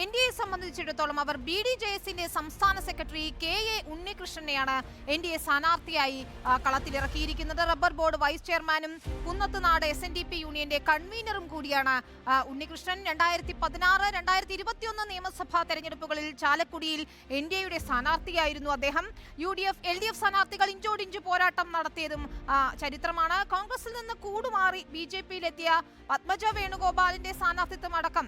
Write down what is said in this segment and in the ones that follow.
N D A സംബന്ധിച്ചിടത്തോളം അവർ B D J എസിന്റെ സംസ്ഥാന സെക്രട്ടറി കെ എ ഉണ്ണികൃഷ്ണനെയാണ് എൻ ഡി എ സ്ഥാനാർത്ഥിയായി കളത്തിലിറക്കിയിരിക്കുന്നത്. റബ്ബർ ബോർഡ് വൈസ് ചെയർമാനും Kunnathunad S N D P യൂണിയന്റെ കൺവീനറും കൂടിയാണ് ഉണ്ണികൃഷ്ണൻ. രണ്ടായിരത്തി പതിനാറ് രണ്ടായിരത്തി ഇരുപത്തിയൊന്ന് നിയമസഭാ തെരഞ്ഞെടുപ്പുകളിൽ ചാലക്കുടിയിൽ എൻ ഡി എയുടെ സ്ഥാനാർത്ഥിയായിരുന്നു അദ്ദേഹം. U D F L D F സ്ഥാനാർത്ഥികൾ ഇഞ്ചോടിഞ്ച് പോരാട്ടം നടത്തിയതും ചരിത്രമാണ്. കോൺഗ്രസിൽ നിന്ന് കൂടുമാറി ബി ജെ പിയിലെത്തിയ പത്മജ വേണുഗോപാലിന്റെ സ്ഥാനാർത്ഥിത്വം അടക്കം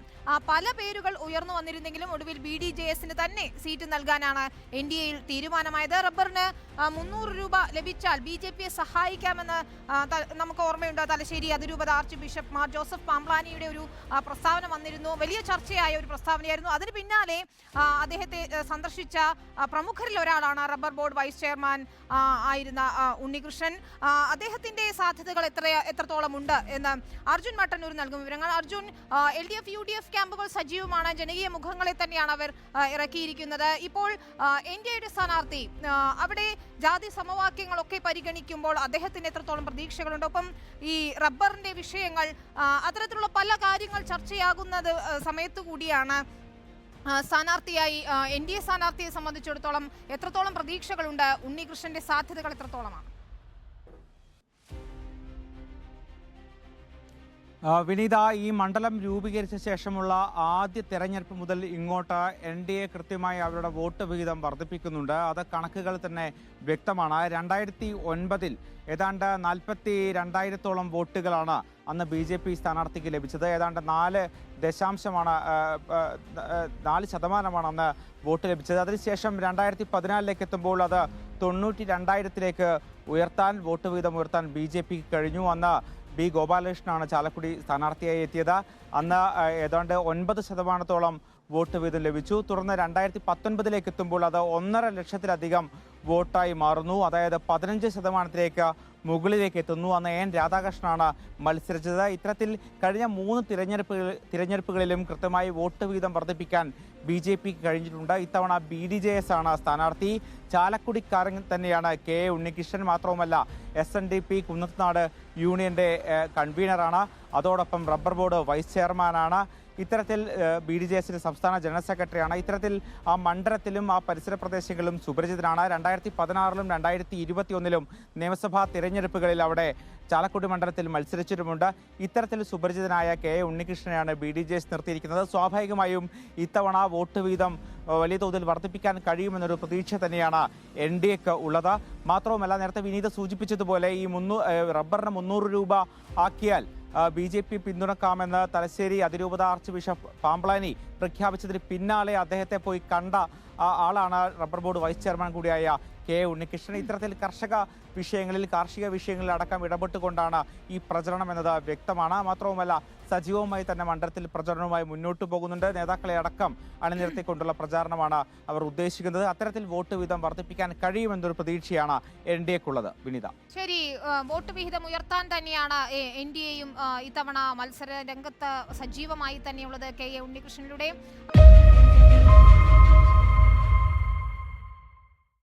പല പേരുകൾ ഉയർന്നു വന്നിരുന്നെങ്കിലും ഒടുവിൽ ബി ഡി ജെ എസിന് തന്നെ സീറ്റ് നൽകാനാണ് എൻ ഡി എയിൽ തീരുമാനമായത്. റബ്ബറിന് മുന്നൂറ് രൂപ ലഭിച്ചാൽ ബി ജെ പിയെ സഹായിക്കാമെന്ന് നമുക്ക് ഓർമ്മയുണ്ട്. തലശ്ശേരി അതിരൂപത ആർച്ച് ബിഷപ്പ് മാർ ജോസഫ് പാംപ്ലാനിയുടെ ഒരു പ്രസ്താവന വന്നിരുന്നു. വലിയ ചർച്ചയായ ഒരു പ്രസ്താവനയായിരുന്നു. അതിന് പിന്നാലെ അദ്ദേഹത്തെ സന്ദർശിച്ച പ്രമുഖരിൽ ഒരാളാണ് റബ്ബർ ബോർഡ് വൈസ് ചെയർമാൻ ആയിരുന്ന ഉണ്ണികൃഷ്ണൻ. അദ്ദേഹത്തിന്റെ സാധ്യതകൾ എത്ര എത്രത്തോളം ഉണ്ട് എന്ന് അർജുൻ മട്ടന്നൂർ നൽകും വിവരങ്ങൾ. Arjun L D F U D F ക്യാമ്പുകൾ സജീവമാണ്. ജനകീയ മുഖങ്ങളെ തന്നെയാണ് അവർ ഇറക്കിയിരിക്കുന്നത്. ഇപ്പോൾ എൻ ഡി എയുടെ സ്ഥാനാർത്ഥി അവിടെ ജാതി സമവാക്യങ്ങളൊക്കെ പരിഗണിക്കുമ്പോൾ അദ്ദേഹത്തിന് എത്രത്തോളം പ്രതീക്ഷകളുണ്ട്? ഒപ്പം ഈ റബ്ബറിന്റെ വിഷയങ്ങൾ അത്തരത്തിലുള്ള പല കാര്യങ്ങൾ ചർച്ചയാകുന്നത് സമയത്തു കൂടിയാണ് സ്ഥാനാർത്ഥിയായി എൻ ഡി എ സ്ഥാനാർത്ഥിയെ സംബന്ധിച്ചിടത്തോളം എത്രത്തോളം പ്രതീക്ഷകളുണ്ട്? ഉണ്ണികൃഷ്ണന്റെ സാധ്യതകൾ എത്രത്തോളമാണ്? വിനീത ഈ മണ്ഡലം രൂപീകരിച്ച ശേഷമുള്ള ആദ്യ തെരഞ്ഞെടുപ്പ് മുതൽ ഇങ്ങോട്ട് എൻ ഡി എ കൃത്യമായി അവരുടെ വോട്ട് വിഹിതം വർദ്ധിപ്പിക്കുന്നുണ്ട്. അത് കണക്കുകൾ തന്നെ വ്യക്തമാണ്. രണ്ടായിരത്തി ഒൻപതിൽ ഏതാണ്ട് നാൽപ്പത്തി രണ്ടായിരത്തോളം വോട്ടുകളാണ് അന്ന് ബി ജെ പി സ്ഥാനാർത്ഥിക്ക് ലഭിച്ചത്. ഏതാണ്ട് നാല് ദശാംശമാണ് നാല് ശതമാനമാണ് അന്ന് വോട്ട് ലഭിച്ചത്. അതിനുശേഷം രണ്ടായിരത്തി പതിനാലിലേക്ക് എത്തുമ്പോൾ അത് തൊണ്ണൂറ്റി രണ്ടായിരത്തിലേക്ക് ഉയർത്താൻ വോട്ട് വിഹിതം ഉയർത്താൻ ബി ജെ പിക്ക് കഴിഞ്ഞു. അന്ന് ബി ഗോപാലകൃഷ്ണനാണ് ചാലക്കുടി സ്ഥാനാർത്ഥിയായി എത്തിയത്. അന്ന് ഏതാണ്ട് ഒൻപത് ശതമാനത്തോളം വോട്ട് വീതം ലഭിച്ചു. തുടർന്ന് രണ്ടായിരത്തി പത്തൊൻപതിലേക്ക് എത്തുമ്പോൾ അത് ഒന്നര ലക്ഷത്തിലധികം വോട്ടായി മാറുന്നു. അതായത് പതിനഞ്ച് ശതമാനത്തിലേക്ക് മുകളിലേക്ക് എത്തുന്നു. അന്ന് എൻ രാധാകൃഷ്ണനാണ് മത്സരിച്ചത്. ഇത്തരത്തിൽ കഴിഞ്ഞ മൂന്ന് തിരഞ്ഞെടുപ്പുകൾ തിരഞ്ഞെടുപ്പുകളിലും കൃത്യമായി വോട്ട് വീതം വർദ്ധിപ്പിക്കാൻ ബി ജെ പിക്ക് കഴിഞ്ഞിട്ടുണ്ട്. ഇത്തവണ ബി ഡി ജെ എസ് ആണ് സ്ഥാനാർത്ഥി. ചാലക്കുടിക്കാരൻ തന്നെയാണ് കെ ഉണ്ണികൃഷ്ണൻ. മാത്രവുമല്ല S N D P Kunnathunad യൂണിയന്റെ കൺവീനറാണ്. അതോടൊപ്പം റബ്ബർ ബോർഡ് വൈസ് ചെയർമാനാണ്. ഇത്തരത്തിൽ ബി ഡി ജെ എസിന്റെ സംസ്ഥാന ജനറൽ സെക്രട്ടറിയാണ്. ഇത്തരത്തിൽ ആ മണ്ഡലത്തിലും ആ പരിസര പ്രദേശങ്ങളിലും സുപരിചിതനാണ്. രണ്ടായിരത്തി പതിനാറിലും രണ്ടായിരത്തി ഇരുപത്തി ഒന്നിലും നിയമസഭാ തിരഞ്ഞെടുപ്പുകളിൽ അവിടെ ചാലക്കുടി മണ്ഡലത്തിൽ മത്സരിച്ചിട്ടുമുണ്ട്. ഇത്തരത്തിൽ സുപരിചിതനായ കെ എ ഉണ്ണികൃഷ്ണനെയാണ് ബി ഡി ജെ എസ് നിർത്തിയിരിക്കുന്നത്. സ്വാഭാവികമായും ഇത്തവണ വോട്ട് വീതം വലിയ തോതിൽ വർദ്ധിപ്പിക്കാൻ കഴിയുമെന്നൊരു പ്രതീക്ഷ തന്നെയാണ് എൻ ഡി എക്ക് ഉള്ളത്. മാത്രവുമല്ല നേരത്തെ വിനീത സൂചിപ്പിച്ചതുപോലെ ഈ മുന്നൂ റബ്ബറിന് മുന്നൂറ് രൂപ ആക്കിയാൽ ബി ജെ പി പിന്തുണക്കാമെന്ന് തലശ്ശേരി അതിരൂപത ആർച്ച് ബിഷപ്പ് പാമ്പ്ലാനി പ്രഖ്യാപിച്ചതിന് പിന്നാലെ അദ്ദേഹത്തെ പോയി കണ്ട ആ ആളാണ് റബ്ബർ ബോർഡ് വൈസ് ചെയർമാൻ കൂടിയായ കെ ഉണ്ണികൃഷ്ണൻ. ഇത്തരത്തിൽ കർഷക വിഷയങ്ങളിൽ കാർഷിക വിഷയങ്ങളിൽ അടക്കം ഇടപെട്ടുകൊണ്ടാണ് ഈ പ്രചരണം എന്നത് വ്യക്തമാണ്. മാത്രവുമല്ല സജീവമായി തന്നെ മണ്ഡലത്തിൽ പ്രചരണവുമായി മുന്നോട്ട് പോകുന്നുണ്ട്. നേതാക്കളെ അടക്കം അണിനിരത്തിക്കൊണ്ടുള്ള പ്രചാരണമാണ് അവർ ഉദ്ദേശിക്കുന്നത്. അത്തരത്തിൽ വോട്ട് വിഹിതം വർദ്ധിപ്പിക്കാൻ കഴിയുമെന്നൊരു പ്രതീക്ഷയാണ് എൻ ഡി എക്കുള്ളത്. വിനിത. ശരി വോട്ട് വിഹിതം ഉയർത്താൻ തന്നെയാണ് എൻ ഡി എയും ഇത്തവണ മത്സര രംഗത്ത് സജീവമായി തന്നെയുള്ളത് കെ എ Música